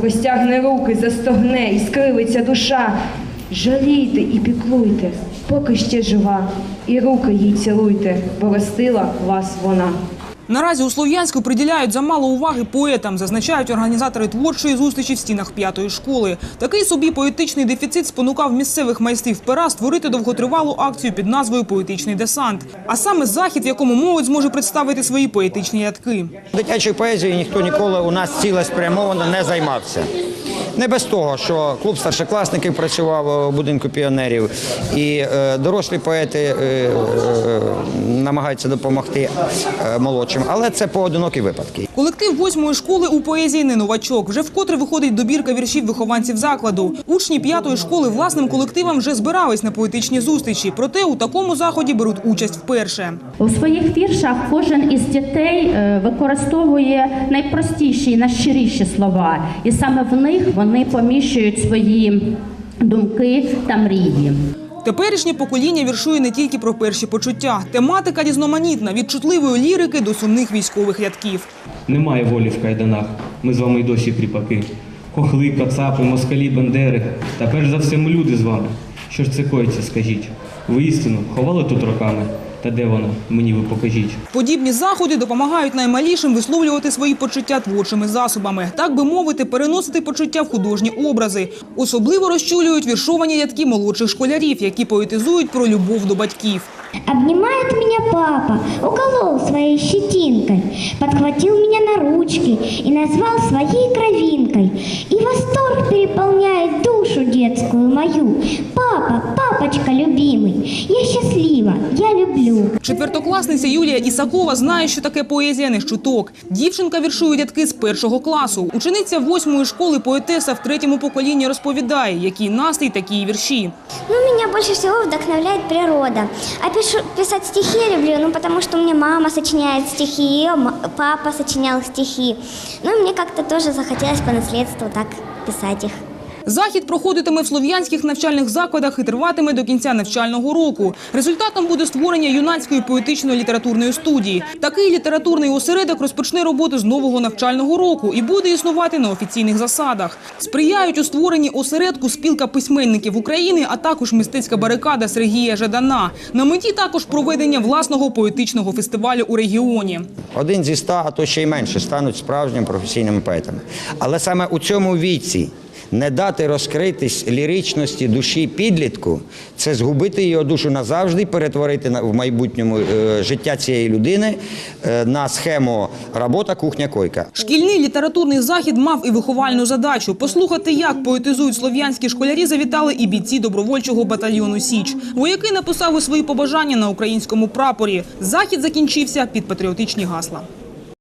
простягне руки, застогне і скривиться душа. Жалійте і піклуйте, поки ще жива, і руки їй цілуйте, бо ростила вас вона. Наразі у Слов'янську приділяють замало уваги поетам, зазначають організатори творчої зустрічі в стінах п'ятої школи. Такий собі поетичний дефіцит спонукав місцевих майстрів пера створити довготривалу акцію під назвою Поетичний десант. А саме захід, в якому молодь зможе представити свої поетичні ядки. Дитячою поезією ніхто ніколи у нас цілеспрямовано не займався. Не без того, що клуб старшокласників працював у будинку піонерів, і е, дорослі поети е, е, намагаються допомогти молодшим, але це поодинокі випадки. Колектив восьмої школи у поезії не новачок. Вже вкотре виходить добірка віршів вихованців закладу. Учні п'ятої школи власним колективам вже збирались на поетичні зустрічі. Проте у такому заході беруть участь вперше. У своїх віршах кожен із дітей використовує найпростіші, найщиріші слова, і саме в них вони поміщують свої думки та мрії. Теперішнє покоління віршує не тільки про перші почуття. Тематика різноманітна від чутливої лірики до сумних військових рядків. Немає волі в кайданах, ми з вами й досі кріпаки. Хохли, кацапи, москалі, бандери. Та перш за все ми люди з вами. Що ж це коїться, скажіть? Ви істину ховали тут роками? Та де вона? Мені ви покажіть. Подібні заходи допомагають наймалішим висловлювати свої почуття творчими засобами, так би мовити, переносити почуття в художні образи. Особливо розчулюють віршовані рядки молодших школярів, які поетизують про любов до батьків. Обнимает меня папа, уколол своей щетинкой, подхватил меня на ручки и назвал своей кровинкой. И восторг переполняет душу детскую мою. Папа, папочка любимый, я счастлива, я. Четвертокласниця Юлія Ісакова знає, що таке поезія не з чуток. Дівчинка віршує рядки з першого класу. Учениця восьмої школи поетеса в третьому поколінні розповідає, який настрій такі вірші. Ну, меня больше всего вдохновляет природа. А пишу, писать стихи я люблю, ну, потому что у меня мама сочиняет стихи, папа сочинял стихи. Ну, и мне как-то тоже захотелось по наследству так писать их. Захід проходитиме в слов'янських навчальних закладах і триватиме до кінця навчального року. Результатом буде створення юнацької поетичної літературної студії. Такий літературний осередок розпочне роботу з нового навчального року і буде існувати на офіційних засадах. Сприяють у створенні осередку спілка письменників України, а також мистецька барикада Сергія Жадана. На меті також проведення власного поетичного фестивалю у регіоні. Один зі ста, а то ще й менше, стануть справжніми професійними поетами. Але саме у цьому віці не дати розкритись ліричності душі підлітку, це згубити його душу назавжди, перетворити в майбутньому е, життя цієї людини е, на схему робота, кухня, койка. Шкільний літературний захід мав і виховальну задачу. Послухати, як поетизують слов'янські школярі, завітали і бійці добровольчого батальйону Січ. Вояки написали свої побажання на українському прапорі. Захід закінчився під патріотичні гасла.